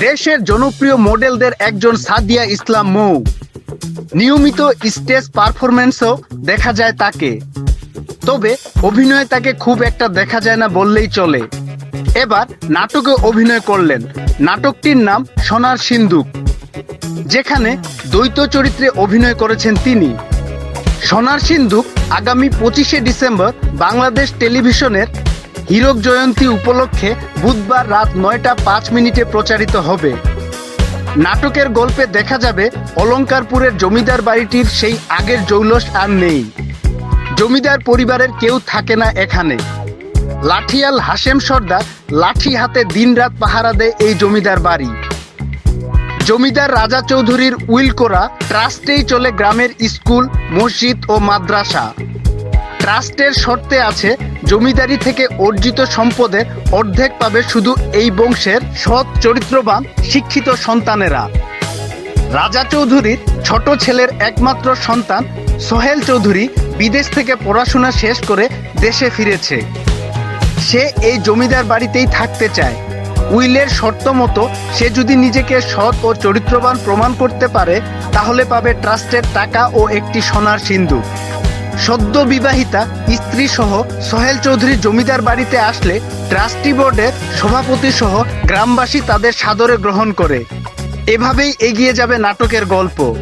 দেশের জনপ্রিয় মডেলদের একজন সাদিয়া ইসলাম মৌ। নিয়মিত স্টেজ পারফরমেন্সও দেখা যায় তাকে। তবে অভিনয়ে তাকে খুব একটা দেখা যায় না বললেই চলে। এবার নাটকে অভিনয় করলেন। নাটকটির নাম সোনার সিন্দুক যেখানে দ্বৈত চরিত্রে অভিনয় করেছেন তিনি। সোনার সিন্ধুক আগামী পঁচিশে ডিসেম্বর বাংলাদেশ টেলিভিশনের হীরক জয়ন্তী উপলক্ষে বুধবার রাত নয়টা পাঁচ মিনিটে প্রচারিত হবে। নাটকের গল্পে দেখা যাবে অলংকারপুরের জমিদার বাড়িটির সেই আগের জৌলস আর নেই। জমিদার পরিবারের কেউ থাকে না এখানে। লাঠিয়াল হাসেম সর্দার লাঠি হাতে দিনরাত পাহারা দেয় এই জমিদার বাড়ি। জমিদার রাজা চৌধুরীর উইল করা ট্রাস্টেই চলে গ্রামের স্কুল, মসজিদ ও মাদ্রাসা। ট্রাস্টের শর্তে আছে জমিদারি থেকে অর্জিত সম্পদের অর্ধেক পাবে শুধু এই বংশের সৎ চরিত্রবান শিক্ষিত সন্তানেরা। রাজা চৌধুরীর ছোট ছেলের একমাত্র সন্তান সোহেল চৌধুরী বিদেশ থেকে পড়াশোনা শেষ করে দেশে ফিরেছে। সে এই জমিদার বাড়িতেই থাকতে চায়। উইলের শর্ত মতো সে যদি নিজেকে সৎ ও চরিত্রবান প্রমাণ করতে পারে, তাহলে পাবে ট্রাস্টের টাকা ও একটি সোনার সিন্ধু সদ্য বিবাহিতা স্ত্রী সহ সোহেল চৌধুরী জমিদার বাড়িতে আসলে ট্রাস্টি বোর্ডের সভাপতি সহ গ্রামবাসী তাদের সাদরে গ্রহণ করে। এভাবেই এগিয়ে যাবে নাটকের গল্প।